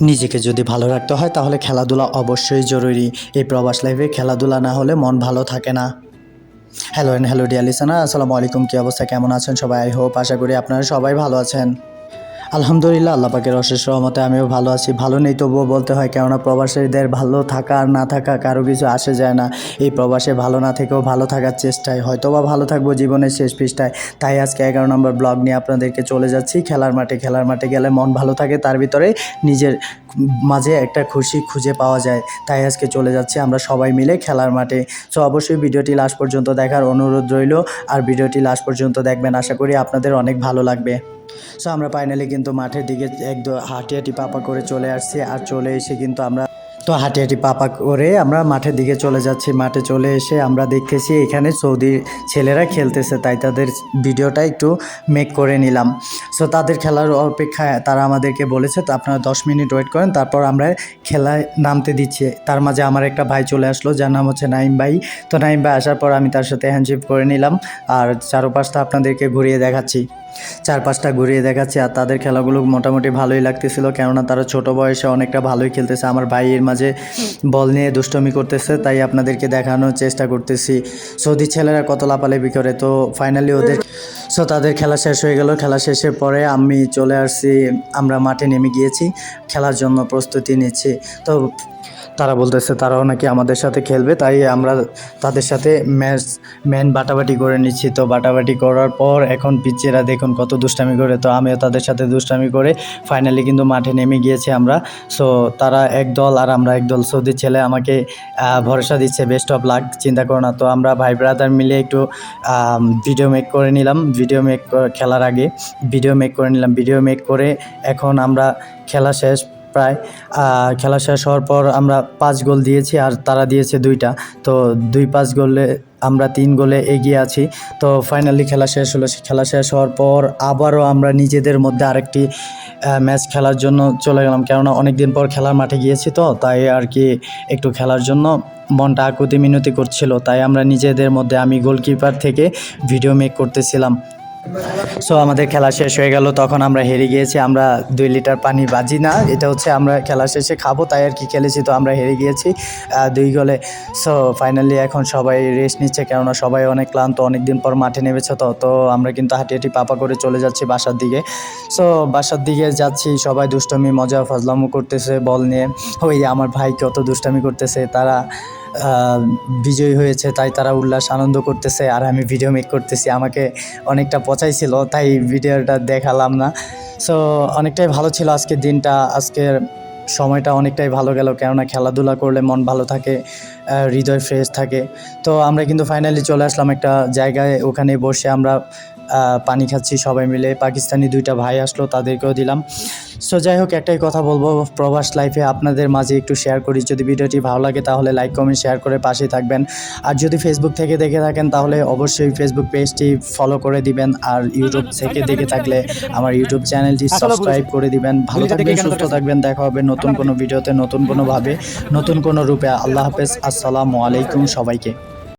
নিজেকে যদি ভালো রাখতে হয়, তাহলে খেলাধুলা অবশ্যই জরুরি। এই প্রবাস লাইফে খেলাধুলা না হলে মন ভালো থাকে না। Hello and hello dear listener আসসালামু আলাইকুম, কী অবস্থা? কেমন আছেন সবাই? আই হোপ আশা করি আপনারা সবাই ভালো আছেন। আলহামদুলিল্লাহ, আল্লাহ পাকের অশেষ রহমতে আমিও ভালো আছি। ভালো নেই তবুও বলতে হয়, কেননা প্রবাসীদের ভালো থাকা আর না থাকা কারও কিছু আসে যায় না। এই প্রবাসে ভালো না থেকেও ভালো থাকার চেষ্টায়, হয়তোবা ভালো থাকব জীবনের শেষ পৃষ্ঠায়। তাই আজকে এগারো নম্বর ব্লগ নিয়ে আপনাদেরকে চলে যাচ্ছি। খেলার মাঠে খেলার মাঠে গেলে মন ভালো থাকে, তার ভিতরে নিজের মাঝে একটা খুশি খুঁজে পাওয়া যায়। তাই আজকে চলে যাচ্ছি আমরা সবাই মিলে খেলার মাঠে। সো অবশ্যই ভিডিওটি লাস্ট পর্যন্ত দেখার অনুরোধ রইল। আর ভিডিওটি লাস্ট পর্যন্ত দেখবেন, আশা করি আপনাদের অনেক ভালো লাগবে। সো আমরা ফাইনালি কিন্তু মাঠের দিকে একদম হাঁটি হাঁটি পাপা করে চলে আসছি আর চলে এসে কিন্তু আমরা তো হাঁটি হাঁটি পাপা করে আমরা মাঠের দিকে চলে যাচ্ছি। মাঠে চলে এসে আমরা দেখতেছি এখানে সৌদির ছেলেরা খেলতেছে, তাই তাদের ভিডিওটা একটু মেক করে নিলাম। সো তাদের খেলার অপেক্ষায় তারা আমাদেরকে বলেছে, তো আপনারা দশ মিনিট ওয়েট করেন, তারপর আমরা খেলায় নামতে দিচ্ছি। তার মাঝে আমার একটা ভাই চলে আসলো, যার নাম হচ্ছে নাইম ভাই। তো নাইম ভাই আসার পর আমি তার সাথে হ্যান্ডশিপ করে নিলাম। আর চারোপাশটা আপনাদেরকে ঘুরিয়ে দেখাচ্ছি। চার পাঁচটা ঘুরিয়ে দেখাচ্ছি আর তাদের খেলাগুলো মোটামুটি ভালোই লাগতেছিল কেননা তারা ছোট বয়সে অনেকটা ভালোই খেলতেছে। আমার ভাইয়ের মাঝে বল নিয়ে দুষ্টমি করতেছে, তাই আপনাদেরকে দেখানোর চেষ্টা করতেছি। সৌদি ছেলেরা কত লাপালাপি করে, তো ফাইনালি ওদের সো তাদের খেলা শেষ হয়ে গেল। খেলা শেষের পরে আমি চলে আসছি, আমরা মাঠে নেমে গিয়েছি, খেলার জন্য প্রস্তুতি নিচ্ছি। তো তারা বলতেছে, তারাও নাকি আমাদের সাথে খেলবে। তাই আমরা তাদের সাথে ম্যাচ, ম্যান বাটাবাটি করে নিচ্ছি। তো বাটাবাটি করার পর এখন পিচ্ছেরা দেখুন কত দুষ্টামি করে। তো আমিও তাদের সাথে দুষ্টামি করে ফাইনালি কিন্তু মাঠে নেমে গিয়েছি আমরা। সো তারা এক দল আর আমরা এক দল। সৌদি ছেলে আমাকে ভরসা দিচ্ছে, বেস্ট অফ লাক চিন্তা করো না। তো আমরা ভাই ব্রাদার মিলে একটু ভিডিও মেক করে নিলাম। ভিডিও মেক খেলার আগে ভিডিও মেক করে নিলাম। ভিডিও মেক করে এখন আমরা খেলা শেষ। প্রায় খেলা শেষ হওয়ার পর আমরা পাঁচ গোল দিয়েছি আর তারা দিয়েছে দুইটা। তো দুই পাঁচ গোলে আমরা তিন গোলে এগিয়ে আছি। তো ফাইনালি খেলা শেষ হলো। খেলা শেষ হওয়ার পর আবারও আমরা নিজেদের মধ্যে আরেকটি ম্যাচ খেলার জন্য চলে গেলাম। কেননা অনেক দিন পর খেলার মাঠে গিয়েছি তো, তাই আর কি একটু খেলার জন্য মনটা আকুতি মিনতি করছিল। তাই আমরা নিজেদের মধ্যে আমি গোলকিপার থেকে ভিডিও মেক করতেছিলাম। সো আমাদের খেলা শেষ হয়ে গেল, তখন আমরা হেরে গিয়েছি, আমরা দুই লিটার পানি বাজি না, এটা হচ্ছে আমরা খেলা শেষে খাব, তাই আর কি খেলেছি, তো আমরা হেরে গিয়েছি দুই গোলে। সো ফাইনালি এখন সবাই রেস্ট নিচ্ছে, কেননা সবাই অনেক ক্লান্ত অনেক দিন পর মাঠে নেমেছে তো তো আমরা কিন্তু হাঁটি হাঁটি পাপা করে চলে যাচ্ছি বাসার দিকে। সো বাসার দিকে যাচ্ছি, সবাই দুষ্টমি, মজা, ফাজলামো করতেছে, বল নিয়ে। ওই আমার ভাই কত দুষ্টামি করতেছে, তারা বিজয়ী হয়েছে, তাই তারা উল্লাস আনন্দ করতেছে, আর আমি ভিডিও মেক করতেছি। আমাকে অনেকটা পচাইছিল, তাই ভিডিওটা দেখালাম না। সো অনেকটাই ভালো ছিল আজকের দিনটা। আজকের সময়টা অনেকটাই ভালো গেল, কেননা খেলাধুলা করলে মন ভালো থাকে হৃদয় ফ্রেশ থাকে। তো আমরা কিন্তু ফাইনালি চলে আসলাম একটা জায়গায়, ওখানে বসে আমরা পানি খাচ্ছি সবাই মিলে। পাকিস্তানি দুইটা ভাই আসলো তাদেরকেও দিলাম। সো যাই হোক একটাই কথা বলব প্রবাস লাইফে আপনাদের মাঝে একটু শেয়ার করি। যদি ভিডিওটি ভালো লাগে তাহলে লাইক কমেন্ট শেয়ার করে পাশে থাকবেন। আর যদি ফেসবুক থেকে দেখে থাকেন তাহলে অবশ্যই ফেসবুক পেজটি ফলো করে দিবেন। আর ইউটিউব থেকে দেখে থাকলে আমার ইউটিউব চ্যানেলটি সাবস্ক্রাইব করে দিবেন। ভালো থাকবেন সুস্থ থাকবেন। দেখা হবে নতুন কোনো ভিডিওতে নতুন কোনোভাবে নতুন কোনো রূপে। আল্লাহ হাফেজ। আসসালামু আলাইকুম সবাইকে।